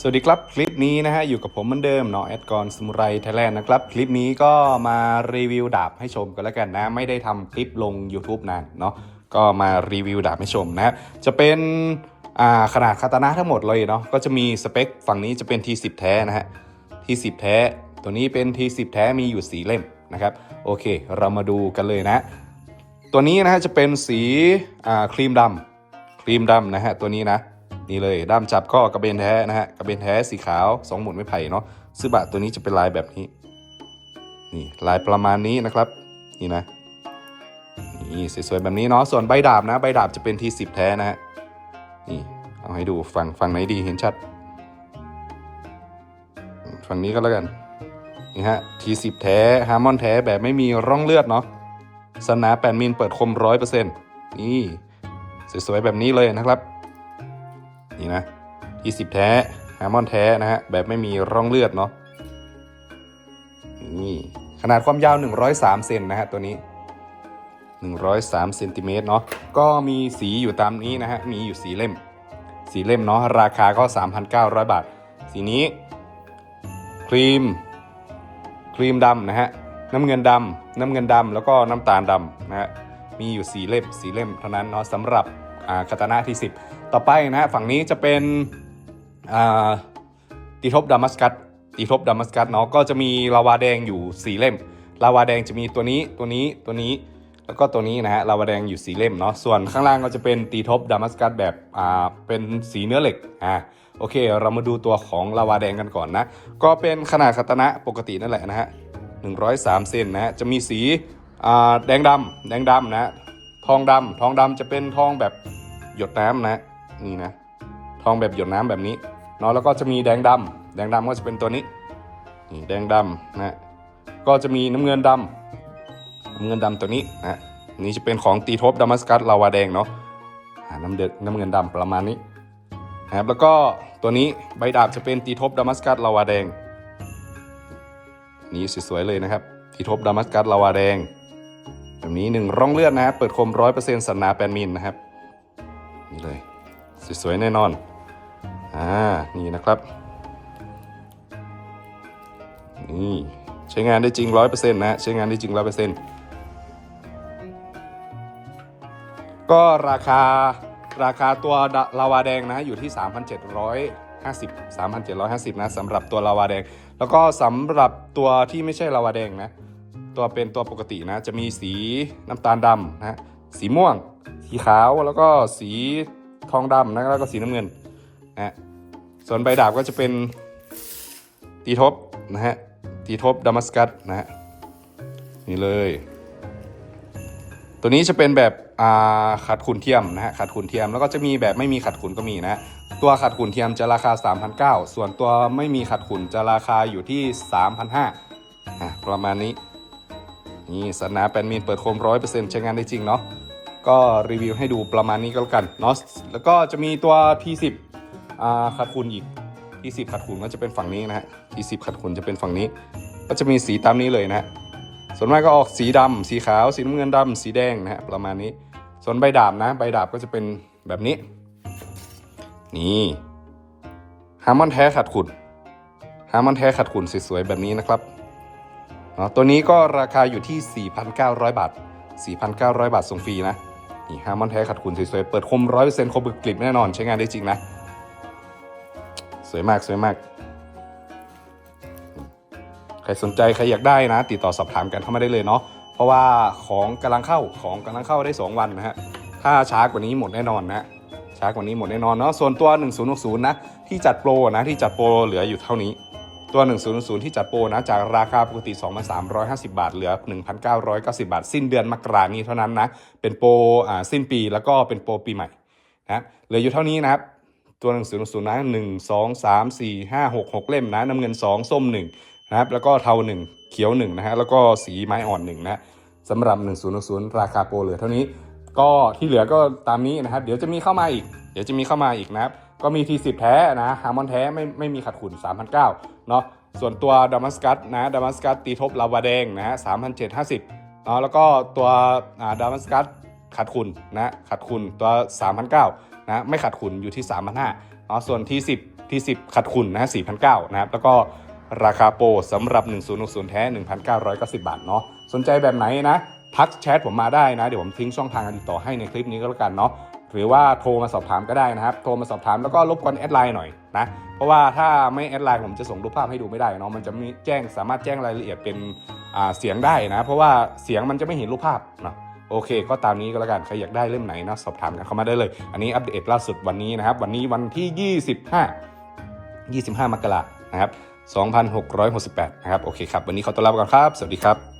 สวัสดีครับ คลิปนี้นะฮะ อยู่กับผมเหมือนเดิมเนาะแอดกรสมุไรไทยแลนด์นะครับ คลิปนี้ก็มารีวิวดาบให้ชมกันแล้วกันนะ ไม่ได้ทำคลิปลง YouTube นานเนาะก็มารีวิวดาบให้ชมนะจะเป็นขนาดคาตานะทั้งหมดเลยเนาะก็จะมีสเปคฝั่งนี้จะเป็น T10 แท้นะฮะ T10 แท้ ตัวนี้เป็น T10 แท้มีอยู่สีเล่มนะครับโอเค เรามาดูกันเลยนะ ตัวนี้นะฮะจะเป็นสีครีมดำครีมดำนะฮะตัวนี้นะ นี่เลยด้ามจับก็กระเบนแท้นะฮะกระเบนแท้สีขาวสองหมุนไม้ไผ่เนาะซึบะตัวนี้จะเป็นลายแบบนี้ นี่ลายประมาณนี้นะครับ นี่นะนี่สวยๆแบบนี้เนาะส่วนใบดาบนะใบดาบจะเป็นทีสิบแท้นะฮะนี่เอาให้ดูฝั่งฝั่งไหนดีเห็นชัด ฝั่งนี้ก็แล้วกันนี่ฮะทีสิบแท้ฮาร์มอนแท้แบบไม่มีร่องเลือดเนาะสนาแปดมิลเปิดคมร้อยเปอร์เซ็นต์นี่สวยๆแบบนี้เลยนะครับ นี่นะที่สิบแท้ฮาร์มอนแท้นะฮะแบบไม่มีร่องเลือดเนาะนี่ขนาดความยาว 103 เซนนะฮะตัวนี้ 103เซนติเมตรเนาะก็มีสีอยู่ตามนี้นะฮะมีอยู่สีเล่ม สีเล่มเนาะราคาก็ 3,900 บาท สีนี้ ครีม ครีมดำนะฮะน้ำเงินดำน้ำเงินดำแล้วก็น้ำตาลดำนะฮะมีอยู่สีเล่มสีเล่มเท่านั้นเนาะสำหรับ คาตานะที่ 10 ต่อไปนะฮะฝั่งนี้จะเป็นตีทบดามัสกัสตีทบดามัสกัสเนาะก็จะมีลาวาแดงอยู่สีเล่ม ลาวาแดงจะมีตัวนี้ตัวนี้ตัวนี้แล้วก็ตัวนี้นะฮะลาวาแดงอยู่สีเล่มเนาะส่วนข้างล่างก็จะเป็นตีทบดามัสกัสแบบอ่าเป็นสีเนื้อเหล็กอ่าโอเค เรามาดูตัวของลาวาแดงกันก่อนนะ ก็เป็นขนาดคาตานะปกตินั่นแหละนะฮะ103เซนนะฮะจะมีสีอ่าแดงดำแดงดำนะ ทองดำทองดำจะเป็นทองแบบหยดน้ำนะ นี่นะ ทองแบบหยดน้ำแบบนี้เนาะแล้วก็จะมีแดงดำแดงดำก็จะเป็นตัวนี้นี่แดงดำนะฮะก็จะมีน้ำเงินดำน้ำเงินดำตัวนี้นะฮะนี่จะเป็นของตีทบดัมัสกัสลาวาแดงเนาะน้ำเดือดน้ำเงินดำประมาณนี้นะครับแล้วก็ตัวนี้ใบดาบจะเป็นตีทบดัมัสกัสลาวาแดงนี่สวยๆเลยนะครับที่ทบดามัสกัสลาวาแดง แบบนี้หนึ่งร่องเลือดนะครับเปิดคมร้อยเปอร์เซ็นต์สันนาแปนมิลนะครับนี่เลยสวยๆแน่นอนอ่านี่นะครับนี่ใช้งานได้จริงร้อยเปอร์เซ็นต์นะใช้งานได้จริงร้อยเปอร์เซ็นต์ก็ราคาราคาตัวลาวาแดงนะอยู่ที่ 3,750 3,750 นะสำหรับตัวลาวาแดง แล้วก็สำหรับตัวที่ไม่ใช่ลาวาแดงนะ ตัวเป็นตัวปกตินะ จะมีสีน้ำตาลดำนะสีม่วง สีขาวแล้วก็สีทองดำนะแล้วก็สีน้ำเงินนะส่วนใบดาบก็จะเป็นตีทบนะฮะตีทบดามัสกัสนะฮะนี่เลย ตัวนี้จะเป็นแบบอ่าขัดขุนเทียมนะฮะขัดขุนเทียมแล้วก็จะมีแบบไม่มีขัดขุนก็มีนะตัวขัดขุนเทียมจะราคา 3,900 ส่วนตัวไม่มีขัดขุนจะราคาอยู่ที่ 3,500อะประมาณนี้ นี่สนาแปนมิลเปิดโคมร้อยเปอร์เซ็นต์ใช้งานได้จริงเนาะก็รีวิวให้ดูประมาณนี้ก็แล้วกันเนาะแล้วก็จะมีตัว T10 อ่าขัดขุนอีก T10 ขัดขุนก็จะเป็นฝั่งนี้นะฮะ T10 ขัดขุนจะเป็นฝั่งนี้ ก็จะมีสีตามนี้เลยนะฮะส่วนมากก็ออกสีดำสีขาว สีน้ำเงินดำสีแดงนะฮะประมาณนี้ ส่วนใบดาบนะ ใบดาบก็จะเป็นแบบนี้ นี่ฮาร์มอนแท้ขัดขุนฮาร์มอนแท้ขัดขุนสวยๆแบบนี้นะครับ นะตัวนี้ก็ราคาอยู่ที่ 4,900 บาท 4,900 บาทส่งฟรีนะ นี่ฮามอนแท้ขัดขุนสวยๆ เปิดคม 100%คมบึกกลิบแน่นอนใช้งานได้จริงนะ สวยมากสวยมาก ใครสนใจ ใครอยากได้นะ ติดต่อสอบถามกันเข้ามาได้เลยเนาะเพราะว่าของกำลังเข้าของกำลังเข้าได้ 2 วันนะฮะถ้าช้ากว่านี้หมดแน่นอนนะช้ากว่านี้หมดแน่นอนเนาะส่วนตัว 1060 นะที่จัดโปรนะที่จัดโปรเหลืออยู่เท่านี้ ตัว 1060ที่จัดโปรนะจากราคาปกติ 2,350 บาท เหลือ 1,990 บาท สิ้นเดือนมกรานี้เท่านั้นนะ เป็นโปรอ่าสิ้นปีแล้วก็เป็นโปรปีใหม่นะเหลืออยู่เท่านี้นะครับตัว 1060นะ1 2 3 4 5 6 6 เล่มนะน้ำเงิน 2 ส้ม 1 นะครับ แล้วก็เทา 1 เขียว 1 นะฮะแล้วก็สีไม้อ่อน 1 นะสำหรับ 1060ราคาโปรเหลือเท่านี้ ก็ที่เหลือก็ตามนี้นะครับ เดี๋ยวจะมีเข้ามาอีก เดี๋ยวจะมีเข้ามาอีกนะครับ ก็มี T10 แท้นะฮาร์มอนแท้ไม่ไม่มีขัดขุน3,900เนาะส่วนตัวดามัสกัสนะดามัสกัสตีทบลาวาแดงนะฮะ3,750เนาะแล้วก็ตัวดามัสกัสขัดขุนนะขัดขุนตัว3,900นะไม่ขัดขุนอยู่ที่ 3,500เนาะส่วน T10 ที่10 ขัดคุณนะฮะ4,900นะครับแล้วก็ราคาโปรสำหรับ 1060 แท้ 1,990 บาทเนาะสนใจแบบไหนนะ ทักแชทผมมาได้นะ เดี๋ยวผมทิ้งช่องทางการติดต่อให้ในคลิปนี้ก็แล้วกันเนาะ หรือว่าโทรมาสอบถามก็ได้นะครับ โทรมาสอบถามแล้วก็รบกวนแอดไลน์หน่อยนะ เพราะว่าถ้าไม่แอดไลน์ผมจะส่งรูปภาพให้ดูไม่ได้เนาะ มันจะมีแจ้งสามารถแจ้งรายละเอียดเป็นเสียงได้นะ เพราะว่าเสียงมันจะไม่เห็นรูปภาพเนาะโอเค ก็ตามนี้ก็แล้วกัน ใครอยากได้เล่มไหนนะสอบถามกันเข้ามาได้เลย อันนี้อัปเดตล่าสุดวันนี้นะครับ วันนี้วันที่ 25 25 มกรานะครับ 2668 นะครับ โอเคครับ วันนี้ขอตัวลาไปก่อนครับ สวัสดีครับ